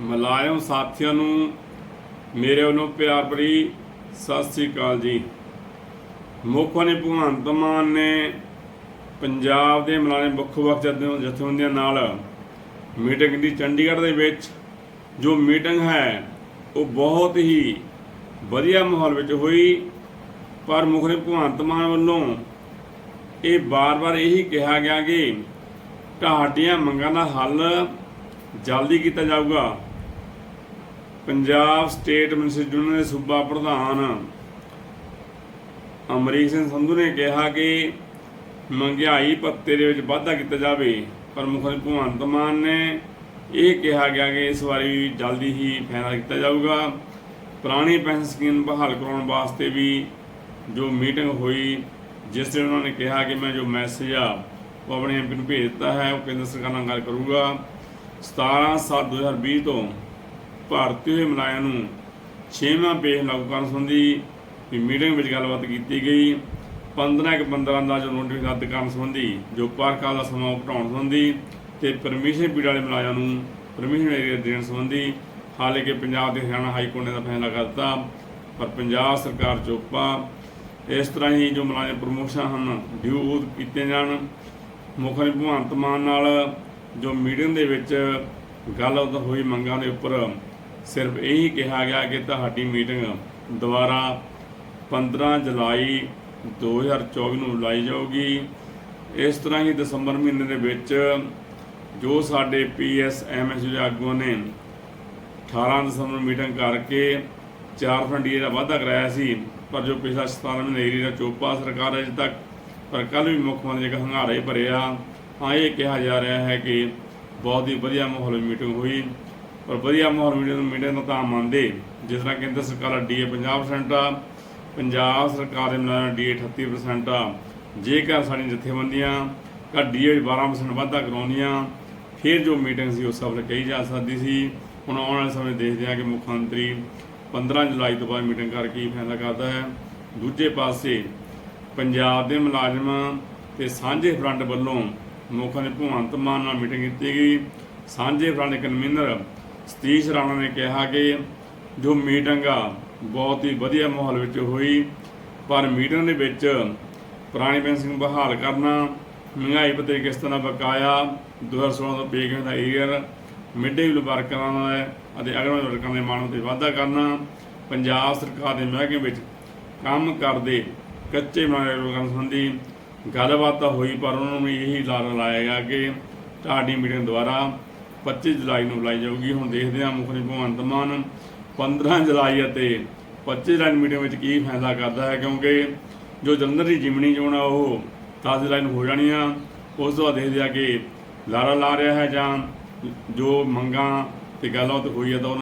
ਮੁਲਾਜ਼ਮ ਸਾਥੀਆਂ ਨੂੰ ਮੇਰੇ ਵੱਲੋਂ ਪਿਆਰ ਭਰੀ ਸਤਿ ਸ੍ਰੀ ਅਕਾਲ ਜੀ। ਮੁੱਖ ਨੇ ਭਗਵੰਤ ਮਾਨ ਨੇ ਪੰਜਾਬ ਦੇ ਮੁਲਾਜ਼ਮ ਵੱਖ ਵੱਖ ਜਥੇਬੰਦੀਆਂ ਨਾਲ ਮੀਟਿੰਗ ਦੀ ਚੰਡੀਗੜ੍ਹ ਦੇ ਵਿੱਚ ਜੋ ਮੀਟਿੰਗ ਹੈ, ਉਹ ਬਹੁਤ ਹੀ ਵਧੀਆ ਮਾਹੌਲ ਵਿੱਚ ਹੋਈ। ਪਰ ਮੁੱਖ ਨੇ ਭਗਵੰਤ ਮਾਨ ਵੱਲੋਂ ਇਹ ਬਾਰ-ਬਾਰ ਇਹੀ ਕਿਹਾ ਗਿਆ ਕਿ ਤੁਹਾਡੀਆਂ ਮੰਗਾਂ ਦਾ ਹੱਲ ਜਲਦੀ ਕੀਤਾ ਜਾਊਗਾ। ਪੰਜਾਬ ਸਟੇਟ ਮਿਨਿਸਟਰ ਯੂਨੀਅਨ ਦੇ ਸੂਬਾ ਪ੍ਰਧਾਨ ਅਮਰੀਕ ਸਿੰਘ ਸੰਧੂ ਨੇ ਕਿਹਾ ਕਿ ਮਹਿੰਗਾਈ ਭੱਤੇ ਦੇ ਵਿੱਚ ਵਾਧਾ ਕੀਤਾ ਜਾਵੇ, ਪਰ ਮੁੱਖ ਮੰਤਰੀ ਭਗਵੰਤ ਮਾਨ ਨੇ ਇਹ ਕਿਹਾ ਗਿਆ ਕਿ ਇਸ ਵਾਰੀ ਜਲਦੀ ਹੀ ਫੈਸਲਾ ਕੀਤਾ ਜਾਊਗਾ। ਪੁਰਾਣੀ ਪੈਨਸ਼ਨ ਸਕੀਮ ਬਹਾਲ ਕਰਾਉਣ ਵਾਸਤੇ ਵੀ ਜੋ ਮੀਟਿੰਗ ਹੋਈ, ਜਿਸ ਤੇ ਉਹਨਾਂ ਨੇ ਕਿਹਾ ਕਿ ਮੈਂ ਜੋ ਮੈਸੇਜ ਆ, ਉਹ ਆਪਣੇ ਐਮਪੀ ਨੂੰ ਭੇਜ ਦਿੱਤਾ ਹੈ, ਉਹ ਕੇਂਦਰ ਸਰਕਾਰ ਨਾਲ ਗੱਲ ਕਰੂਗਾ। 17 7 2020 ਤੋਂ ਭਾਰਤੀ ਹੋਏ ਮਲਾਇਆ ਨੂੰ 6ਵਾਂ ਪੇਸ਼ ਲਾਗੂ ਕਰਨ ਸੰਬੰਧੀ ਮੀਟਿੰਗ ਵਿੱਚ ਗੱਲਬਾਤ ਕੀਤੀ ਗਈ। 15 ਇੱਕ 15 ਦਾ ਜੋ ਨੋਟਿਸ ਰੱਦ ਕਰਨ ਸੰਬੰਧੀ, ਜੋ ਪਾਰਕਾਲ ਦਾ ਸਮਾਂ ਉਹ ਘਟਾਉਣ ਸੰਬੰਧੀ ਤੇ ਪਰਮਿਸ਼ਨ ਪੀੜ ਵਾਲੇ ਮਲਾਇਆ ਨੂੰ ਪਰਮਿਸ਼ਨ ਏਰੀਆ ਦੇਣ ਸੰਬੰਧੀ ਹਾਲਾਂਕਿ ਪੰਜਾਬ ਦੇ ਹਰਿਆਣਾ ਹਾਈ ਕੋਰਟ ਨੇ ਦਾ ਫੈਸਲਾ ਕਰਤਾ ਪਰ ਪੰਜਾਬ ਸਰਕਾਰ ਚੁੱਪਾ ਇਸ ਤਰ੍ਹਾਂ ਹੀ ਜੋ ਮੁਲਾਜ਼ਮ ਪ੍ਰਮੋਸ਼ਨ ਹਨ, ਡਿਊ ਕੀਤੇ ਜਾਣ। ਮੁੱਖ ਮੰਤਰੀ ਭਗਵੰਤ ਮਾਨ ਨਾਲ ਜੋ ਮੀਟਿੰਗ ਦੇ ਵਿੱਚ ਗੱਲ ਹੋਈ ਮੰਗਾਂ ਦੇ ਉੱਪਰ, ਸਿਰਫ ਇਹੀ ਕਿਹਾ ਗਿਆ ਕਿ ਤੁਹਾਡੀ ਮੀਟਿੰਗ ਦੁਬਾਰਾ 15 ਜੁਲਾਈ 2024 ਨੂੰ ਲਾਈ ਜਾਊਗੀ। ਇਸ ਤਰ੍ਹਾਂ ਹੀ ਦਸੰਬਰ ਮਹੀਨੇ ਦੇ ਵਿੱਚ ਜੋ ਸਾਡੇ ਪੀਐਸ ਐਮਐਸ ਦੇ ਆਗੂਆਂ ਨੇ 18 ਦਸੰਬਰ ਨੂੰ ਮੀਟਿੰਗ ਕਰਕੇ 4 ਫੰਡੀਏ ਦਾ ਵਾਅਦਾ ਕਰਾਇਆ ਸੀ, ਪਰ ਜੋ ਪਿਛਲਾ 17 ਮਹੀਨੇ ਏਰੀ ਦਾ ਚੋਪਾ ਸਰਕਾਰ ਅਜੇ ਤੱਕ, ਪਰ ਕੱਲ ਵੀ ਮੁੱਖ ਮੰਤਰੀ ਜਗ੍ਹਾ ਹੰਗਾਰਾ ਹੀ ਭਰਿਆ ਹਾਂ, ਇਹ ਕਿਹਾ ਜਾ ਰਿਹਾ ਹੈ ਕਿ ਬਹੁਤ ਹੀ ਵਧੀਆ ਮਾਹੌਲ ਵਿੱਚ ਮੀਟਿੰਗ ਹੋਈ ਪਰ ਵਧੀਆ ਮਾਹੌਲ ਮੀਟਿੰਗ ਮੀਟਿੰਗ ਦਾ ਤਾਂ ਮੰਨਦੇ। ਜਿਸ ਤਰ੍ਹਾਂ ਕੇਂਦਰ ਸਰਕਾਰ ਦਾ ਡੀਏ 50% ਆ, ਪੰਜਾਬ ਸਰਕਾਰ ਦੇ ਮੁਲਾਜ਼ਮਾਂ ਡੀਏ 38% ਆ। ਜੇਕਰ ਸਾਡੀਆਂ ਜਥੇਬੰਦੀਆਂ ਕਾ ਡੀਏ 12% ਵਾਧਾ ਕਰਾਉਂਦੀਆਂ, ਫਿਰ ਜੋ ਮੀਟਿੰਗ ਸੀ ਉਸ ਸਫਲ ਕਹੀ ਜਾ ਸਕਦੀ ਸੀ। ਹੁਣ ਆਉਣ ਵਾਲੇ ਸਮੇਂ ਦੇਖਦੇ ਹਾਂ ਕਿ ਮੁੱਖ ਮੰਤਰੀ 15 ਜੁਲਾਈ ਤੋਂ ਬਾਅਦ ਮੀਟਿੰਗ ਕਰਕੇ ਹੀ ਫੈਸਲਾ ਕਰਦਾ ਹੈ। ਦੂਜੇ ਪਾਸੇ ਪੰਜਾਬ ਦੇ ਮੁਲਾਜ਼ਮਾਂ ਤੇ ਸਾਂਝੇ ਫਰੰਟ ਵੱਲੋਂ ਮੁੱਖ ਨੇ ਭਗਵੰਤ ਮਾਨ ਨਾਲ ਮੀਟਿੰਗ ਕੀਤੀ ਗਈ। ਸਾਂਝੇ ਫਰੰਟ ਕਨਵੀਨਰ ਸਤੀਸ਼ ਰਾਣਾ ਨੇ ਕਿਹਾ ਕਿ ਜੋ ਮੀਟਿੰਗ ਆ, ਬਹੁਤ ਹੀ ਵਧੀਆ ਮਾਹੌਲ ਵਿੱਚ ਹੋਈ। ਪਰ ਮੀਟਿੰਗ ਦੇ ਵਿੱਚ ਪੁਰਾਣੀ ਪੈਨਸ਼ਨ ਬਹਾਲ ਕਰਨਾ, ਮਹਿੰਗਾਈ ਭੱਤੇ ਕਿਸ਼ਤਾਂ ਦਾ ਬਕਾਇਆ 2016 ਤੋਂ ਪੇ ਦਾ ਏਰੀਅਰ ਮਿੱਡੇ ਮੀਲ ਵਰਕਰਾਂ ਦਾ ਅਤੇ ਅਗਰਵਾਲ ਵਰਕਰਾਂ ਦੇ ਮਾਣ ਤੇ ਵਾਧਾ ਕਰਨਾ। ਪੰਜਾਬ ਸਰਕਾਰ ਦੇ ਮਹਿਕਮੇ ਵਿੱਚ ਕੰਮ ਕਰਦੇ ਕੱਚੇ ਮਾਰੇ ਲੋਕਾਂ ਸੰਬੰਧੀ ਗੱਲਬਾਤ ਤਾਂ ਹੋਈ, ਪਰ ਉਹਨਾਂ ਨੂੰ ਇਹੀ ਲਾਰਾ ਲਾਇਆ ਗਿਆ ਕਿ ਤੁਹਾਡੀ ਮੀਟਿੰਗ ਦੁਆਰਾ 25 ਜੁਲਾਈ ਨੂੰ ਬੁਲਾਈ ਜਾਊਗੀ। ਹੁਣ ਦੇਖਦੇ ਹਾਂ ਮੁੱਖ ਮੰਤਰੀ ਭਗਵੰਤ ਮਾਨ 15 ਜੁਲਾਈ ਅਤੇ 25 ਜੁਲਾਈ ਮੀਟਿੰਗ ਵਿੱਚ ਕੀ ਫੈਸਲਾ ਕਰਦਾ ਹੈ, ਕਿਉਂਕਿ ਜੋ ਜਲੰਧਰ ਦੀ ਜਿਮਣੀ ਚੋਣ ਆ, ਉਹ 10 ਜੁਲਾਈ ਨੂੰ ਹੋ ਜਾਣੀ ਆ। ਉਸ ਤੋਂ ਬਾਅਦ ਦੇਖਦੇ ਆ ਕਿ ਲਾਰਾ ਲਾ ਰਿਹਾ ਹੈ ਜਾਂ ਜੋ ਮੰਗਾਂ ਤੇ ਗੱਲਬਾਤ ਹੋਈ ਹੈ ਤਾਂ ਉਹਨਾਂ